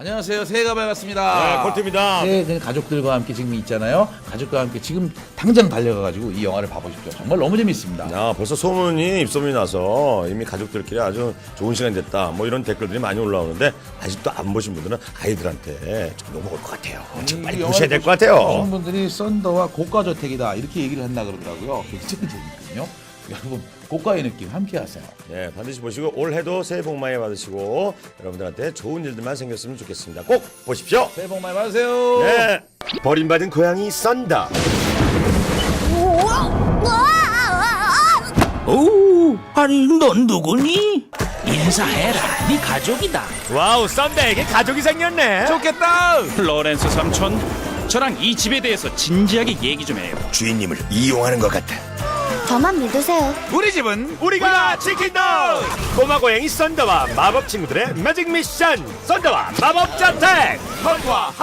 안녕하세요. 새해가 밝았습니다. 네, 콜트입니다. 새해 그 가족들과 함께 지금 있잖아요. 가족과 함께 지금 당장 달려가가지고 이 영화를 봐보십시오. 정말 너무 재밌습니다. 야, 벌써 소문이 입소문이 나서 이미 가족들끼리 아주 좋은 시간 됐다. 뭐 이런 댓글들이 많이 올라오는데 아직도 안 보신 분들은 아이들한테 좀 욕먹을 것 같아요. 지금 빨리 이 보셔야 될것 보신 같아요. 분들이 썬더와 고가 저택이다 이렇게 얘기를 한다 그러더라고요. 굉장히 재밌거든요. 여러분 고가의 느낌 함께 하세요. 네, 반드시 보시고 올해도 새해 복 많이 받으시고 여러분들한테 좋은 일들만 생겼으면 좋겠습니다. 꼭 보십시오. 새해 복 많이 받으세요. 네, 버림받은 고양이 썬다. 오, 아니 넌 누구니? 인사해라, 네 가족이다. 와우, 썬다에게 가족이 생겼네. 좋겠다. 로렌스 삼촌 저랑 이 집에 대해서 진지하게 얘기 좀 해요 주인님을 이용하는 것 같아. 저만 믿으세요. 우리 집은 우리가 지킨다. 꼬마 고양이 썬다와 마법 친구들의 매직 미션. 썬다와 마법 자택. 썬더와 떠나요.